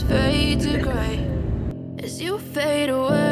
fade to gray as you fade away.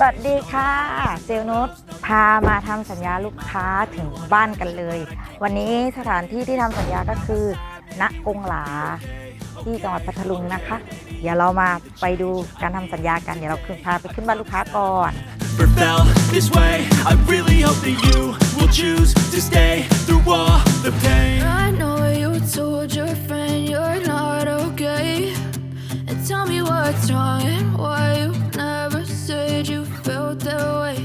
สวัสดีค่ะเซลลนุชพามาทำสัญญาลูกค้าถึงบ้านกันเลย วันนี้สถานที่ที่ทำสัญญาก็คือ ณกงหลา ที่จังหวัดพัทลุงนะคะ เดี๋ยวเรามาไปดูการทำสัญญากัน เดี๋ยวเราขึ้นพาไปขึ้นบ้านลูกค้าก่อน never felt this way I really hope that you will choose to stay through all the pain I know you told your friend you're not okay. And tell me what's wrong and why you that way.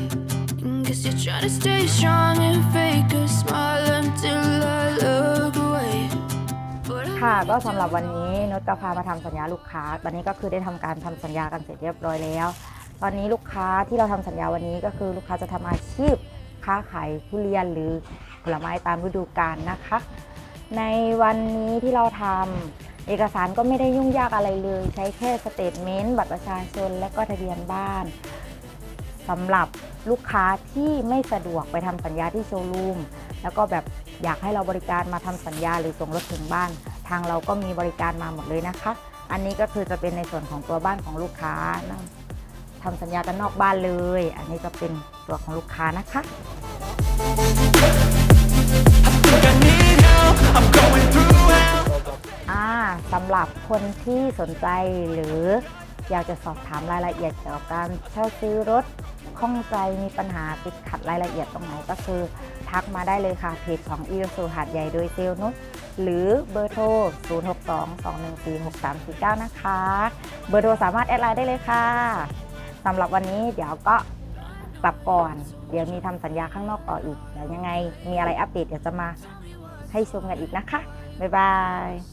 And guess you're trying to stay strong and fake a smile until I look away. But I ค่ะก็สำหรับวันนี้นุชก็พามาทำสัญญาลูกค้าตอนนี้ก็คือได้ทำการทำสัญญากันเสร็จเรียบร้อยแล้ว ตอนนี้ลูกค้าที่เราทำสัญญาวันนี้ก็คือลูกค้าจะทำอาชีพค้าขายทุเรียนหรือผลไม้ตามฤดูกาลนะคะ ในวันนี้ที่เราทำเอกสารก็ไม่ได้ยุ่งยากอะไรเลย ใช้แค่สเตทเมนต์บัตรประชาชนและก็ทะเบียนบ้าน สำหรับลูกค้าที่ไม่สะดวกไปทำสัญญาที่โชว์รูมแล้วก็แบบอยากให้เราบริการมาทำสัญญาหรือส่งรถถึงบ้าน ทางเราก็มีบริการมาหมดเลยนะคะ อันนี้ก็คือจะเป็นในส่วนของตัวบ้านของลูกค้านะทำสัญญากันนอกบ้านเลย อันนี้จะเป็นตัวของลูกค้านะคะ I'm going through hell อ่าสำหรับคนที่สนใจหรือ อยากจะสอบถามรายละเอียดเกี่ยวกับการเช่าซื้อรถข้องใจมีปัญหาติดขัดรายละเอียดตรงไหนก็คือ ทักมาได้เลยค่ะเพจของอีโสูหาดใหญ่โดยเซลลนุชหรือเบอร์โทร 0622146349 นะคะ เบอร์โทรสามารถแอดไลน์ได้เลยค่ะสำหรับวันนี้เดี๋ยวก็กลับก่อน เดี๋ยวมีทำสัญญาข้างนอกต่ออีกเดี๋ยวยังไงมีอะไรอัปเดตเดี๋ยวจะมาให้ชมกันอีกนะคะ บ๊ายบาย